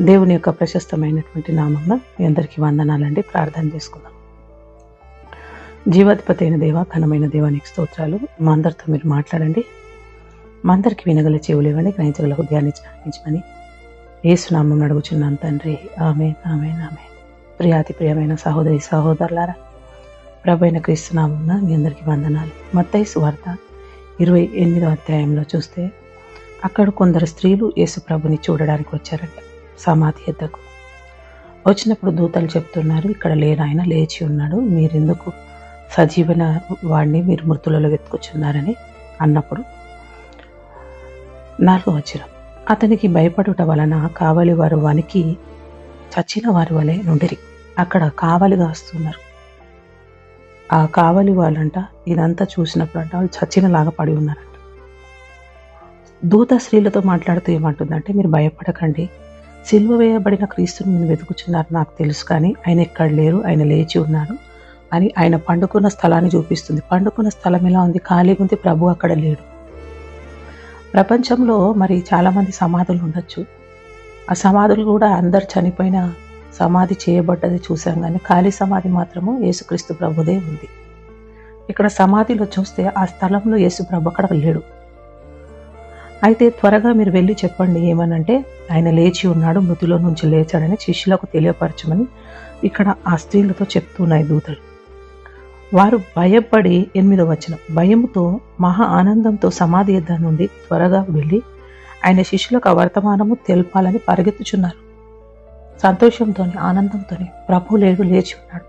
దేవుని యొక్క ప్రశస్తమైనటువంటి నామంలో మీ అందరికీ వందనాలండి. ప్రార్థన చేసుకుందాం. జీవాధిపతి అయిన దేవ ఘనమైన దేవానికి స్తోత్రాలు. మా అందరితో మీరు మాట్లాడండి. మా అందరికీ వినగల చెవులేవని ఇవ్వండి గ్రహించగల ధ్యానించమని ఏసునామం అడుగుచున్నాను తండ్రి. ఆమె ఆమె ఆమె ప్రియాతి ప్రియమైన సహోదరి సహోదరులారా ప్రభు అయిన క్రీస్తునామం మీ అందరికీ వందనాలు. మత్తయి సువార్త ఇరవై ఎనిమిదో అధ్యాయంలో చూస్తే అక్కడ కొందరు స్త్రీలు యేసు ప్రభుని చూడడానికి వచ్చారంట. సమాధి ఎద్దకు. వచ్చినప్పుడు దూతలు చెప్తున్నారు ఇక్కడ లేనాయన ఆయన లేచి ఉన్నాడు మీరెందుకు సజీవన వాడిని మీరు మృతులలో వెతుకుచున్నారని అన్నప్పుడు నాలుగో వచ్చిన అతనికి భయపడుట వలన కావలి వారు వనికి చచ్చిన వారి వలె నుండిరి. అక్కడ కావలి దాస్తున్నారు. ఆ కావలి వాళ్ళంట ఇదంతా చూసినప్పుడు అంట వాళ్ళు చచ్చినలాగా పడి ఉన్నారంట. దూత స్త్రీలతో మాట్లాడుతూ ఏమంటుందంటే మీరు భయపడకండి సిల్వ వేయబడిన క్రీస్తుని నేను వెతుకుచున్నారు నాకు తెలుసు కానీ ఆయన ఎక్కడ లేరు ఆయన లేచి ఉన్నాడు అని ఆయన పండుకున్న స్థలాన్ని చూపిస్తుంది. పండుకున్న స్థలం ఎలా ఉంది? ఖాళీగా ఉంది ప్రభు అక్కడ లేడు. ప్రపంచంలో మరి చాలామంది సమాధులు ఉండొచ్చు. ఆ సమాధులు కూడా అందరు చనిపోయిన సమాధి చేయబడ్డది చూసాం కానీ ఖాళీ సమాధి మాత్రము యేసుక్రీస్తు ప్రభుదే ఉంది. ఇక్కడ సమాధిలో చూస్తే ఆ స్థలంలో యేసు ప్రభు అక్కడ లేడు. అయితే త్వరగా మీరు వెళ్ళి చెప్పండి ఏమనంటే ఆయన లేచి ఉన్నాడు మృతిలో నుంచి లేచాడని శిష్యులకు తెలియపరచమని ఇక్కడ ఆ స్త్రీలతో చెప్తున్నాయి దూతలు. వారు భయపడి ఎనిమిదో వచ్చిన భయంతో మహా ఆనందంతో సమాధి ఎద్ద నుండి త్వరగా వెళ్ళి ఆయన శిష్యులకు ఆ వర్తమానము తెలపాలని పరిగెత్తుచున్నారు. సంతోషంతో ఆనందంతో ప్రభు లేడు లేచి ఉన్నాడు.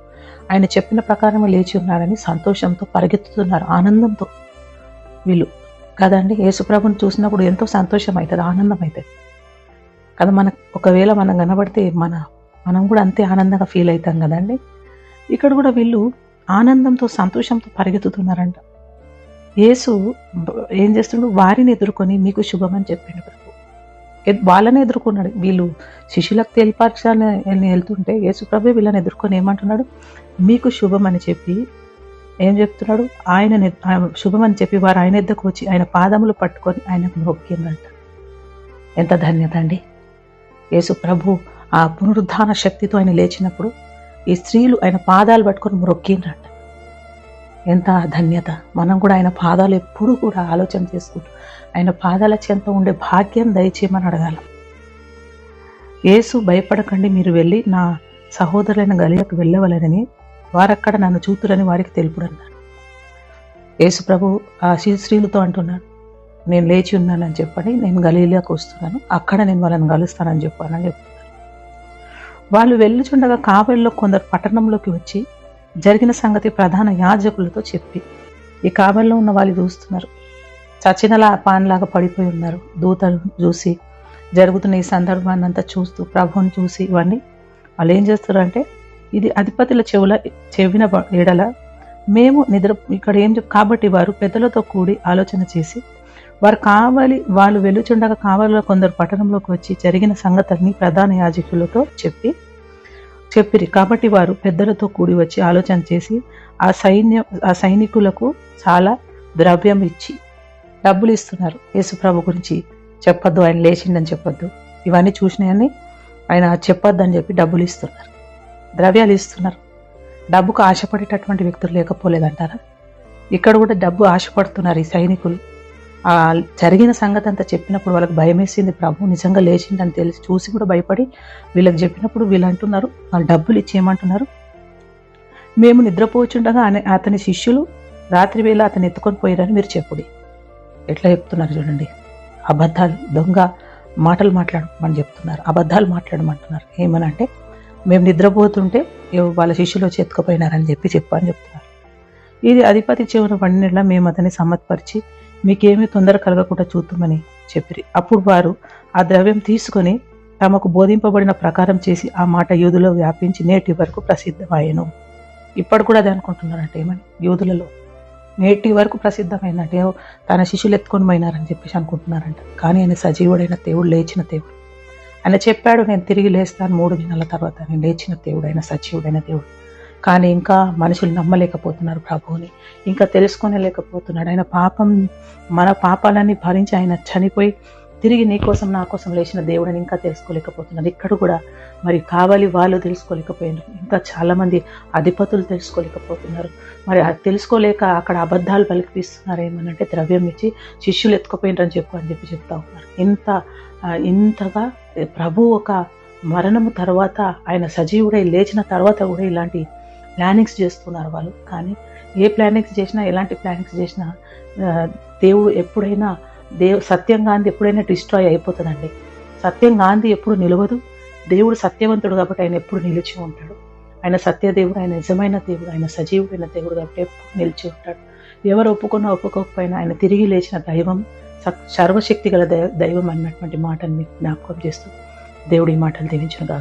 ఆయన చెప్పిన ప్రకారమే లేచి ఉన్నాడని సంతోషంతో పరిగెత్తుతున్నారు ఆనందంతో. వీళ్ళు కదండి యేసుప్రభుని చూసినప్పుడు ఎంతో సంతోషం అవుతుంది ఆనందం అవుతుంది కదా మన ఒకవేళ మనం కనబడితే మన మనం కూడా అంతే ఆనందంగా ఫీల్ అవుతాం కదండి. ఇక్కడ కూడా వీళ్ళు ఆనందంతో సంతోషంతో పరిగెత్తుతున్నారంట. యేసు ఏం చేస్తుండు వారిని ఎదుర్కొని మీకు శుభమని చెప్పిండు ప్రభు. వాళ్ళని ఎదుర్కొన్నాడు. వీళ్ళు శిష్యులకు తెలిపార్చాలని వెళ్తుంటే యేసు ప్రభు వీళ్ళని ఎదుర్కొని ఏమంటున్నాడు? మీకు శుభం అని చెప్పి ఏం చెప్తున్నాడు? ఆయన శుభమని చెప్పి వారు ఆయన ఎద్దకు వచ్చి ఆయన పాదములు పట్టుకొని ఆయనకు మొక్కిందంట ఎంత ధన్యత అండి. యేసు ప్రభు ఆ పునరుద్ధాన శక్తితో ఆయన లేచినప్పుడు ఈ స్త్రీలు ఆయన పాదాలు పట్టుకొని మొక్కిండ్రంట ఎంత ధన్యత. మనం కూడా ఆయన పాదాలు ఎప్పుడు కూడా ఆలోచన చేసుకుంటూ ఆయన పాదాల చెంత ఉండే భాగ్యం దయచేయమని అడగాల. యేసు భయపడకండి మీరు వెళ్ళి నా సహోదరులైన గలిలకు వెళ్ళవలనని వారక్కడ నన్ను చూతురని వారికి తెలుపుడన్నారు యేసుప్రభు ఆ శ్రీ స్త్రీలతో అంటున్నాడు నేను లేచి ఉన్నానని చెప్పండి నేను గలీలియాకు వస్తున్నాను అక్కడ నేను వాళ్ళని కలుస్తానని చెప్పానని చెప్తున్నాను వాళ్ళు వెళ్ళుచుండగా కావలిలో కొందరు పట్టణంలోకి వచ్చి జరిగిన సంగతి ప్రధాన యాజకులతో చెప్పి ఈ కావలిలో ఉన్న వాళ్ళు చూస్తున్నారు. చచ్చినలా పాన్లాగా పడిపోయి ఉన్నారు. దూతలు చూసి జరుగుతున్న ఈ సందర్భాన్ని అంతా చూస్తూ ప్రభువుని చూసి ఇవన్నీ వాళ్ళు ఏం చేస్తారంటే ఇది అధిపతుల చెవుల చెవిన ఎడల. మేము నిద్ర ఇక్కడ ఏం కాబట్టి వారు పెద్దలతో కూడి ఆలోచన చేసి వారు కావాలి వాళ్ళు వెలుచుండగా కావాలిలో కొందరు పట్టణంలోకి వచ్చి జరిగిన సంగతుల్ని ప్రధాన యాజకులతో చెప్పి చెప్పిరి. కాబట్టి వారు పెద్దలతో కూడి వచ్చి ఆలోచన చేసి ఆ సైన్య ఆ సైనికులకు చాలా ద్రవ్యం ఇచ్చి డబ్బులు ఇస్తున్నారు. యేసుప్రభు గురించి చెప్పొద్దు ఆయన లేచిండని చెప్పొద్దు. ఇవన్నీ చూసినాయని ఆయన చెప్పొద్దని చెప్పి డబ్బులు ఇస్తున్నారు. ద్రవ్యాలు ఇస్తున్నారు. డబ్బుకు ఆశపడేటటువంటి వ్యక్తులు లేకపోలేదంటారా? ఇక్కడ కూడా డబ్బు ఆశపడుతున్నారు ఈ సైనికులు. ఆ జరిగిన సంగతి అంతా చెప్పినప్పుడు వాళ్ళకి భయం వేసింది ప్రభు నిజంగా లేచిండని తెలిసి చూసి కూడా భయపడి వీళ్ళకి చెప్పినప్పుడు వీళ్ళు అంటున్నారు వాళ్ళు డబ్బులు ఇచ్చేయమంటున్నారు మేము నిద్రపోచుండగా అతని శిష్యులు రాత్రి వేళ అతను ఎత్తుకొని పోయారని మీరు చెప్పుడి. ఎట్లా చెప్తున్నారు చూడండి. అబద్ధాలు దొంగ మాటలు మాట్లాడమని చెప్తున్నారు. అబద్ధాలు మాట్లాడమంటున్నారు. ఏమనంటే మేము నిద్రపోతుంటే వాళ్ళ శిష్యులు వచ్చి ఎత్తుకుపోయినారని చెప్పి చెప్పని చెప్తున్నారు. ఇది అధిపతి చెవున పడినట్ల మేము అతన్ని సమ్మతిపరిచి మీకేమీ తొందర కలగకుండా చూద్దామని చెప్పిరి. అప్పుడు వారు ఆ ద్రవ్యం తీసుకొని తమకు బోధింపబడిన ప్రకారం చేసి ఆ మాట యూదులో వ్యాపించి నేటి వరకు ప్రసిద్ధమయ్యను. ఇప్పుడు కూడా అది అనుకుంటున్నారంటే ఏమని? యూదులలో నేటి వరకు ప్రసిద్ధమైనట్టే ఏవో తన శిష్యులు ఎత్తుకొని పోయినారని చెప్పేసి అనుకుంటున్నారంట. కానీ ఆయన సజీవుడైన దేవుడు లేచిన దేవుడు. ఆయన చెప్పాడు నేను తిరిగి లేస్తాను మూడు దినాల తర్వాత. నేను లేచిన దేవుడైన సచివుడైన సజీవుడైన దేవుడు. కానీ ఇంకా మనుషులు నమ్మలేకపోతున్నారు ప్రభువుని. ఇంకా తెలుసుకోలేకపోతున్నాడు ఆయన పాపం మన పాపాలన్నీ భరించి ఆయన చనిపోయి తిరిగి నీ కోసం నా కోసం లేచిన దేవుడిని ఇంకా తెలుసుకోలేకపోతున్నారు. ఇక్కడ కూడా మరి కావాలి వాళ్ళు తెలుసుకోలేకపోయినారు. ఇంకా చాలామంది అధిపతులు తెలుసుకోలేకపోతున్నారు. మరి అది తెలుసుకోలేక అక్కడ అబద్ధాలు పలికిపిస్తున్నారు. ఏమనంటే ద్రవ్యం ఇచ్చి శిష్యులు ఎత్తుకుపోయినరని చెప్పు అని చెప్పి చెప్తా ఉన్నారు. ఇంత ఇంతగా ప్రభు ఒక మరణము తర్వాత ఆయన సజీవుడై లేచిన తర్వాత కూడా ఇలాంటి ప్లానింగ్స్ చేస్తున్నారు వాళ్ళు. కానీ ఏ ప్లానింగ్స్ చేసినా ఎలాంటి ప్లానింగ్స్ చేసినా దేవుడు ఎప్పుడైనా దేవు సత్యం గాంధీ ఎప్పుడైనా డిస్ట్రాయ్ అయిపోతుందండి సత్యం గాంధీ ఎప్పుడు నిలవదు. దేవుడు సత్యవంతుడు కాబట్టి ఆయన ఎప్పుడు నిలిచి ఉంటాడు. ఆయన సత్యదేవుడు ఆయన నిజమైన దేవుడు ఆయన సజీవుడైన దేవుడు కాబట్టి ఎప్పుడు నిలిచి ఉంటాడు. ఎవరు ఒప్పుకున్నా ఒప్పుకోకపోయినా ఆయన తిరిగి లేచిన దైవం సర్వశక్తి గల దై- దైవం అన్నటువంటి మాటను మీకు జ్ఞాపకం చేస్తూ దేవుడి మాటలు దీవించిన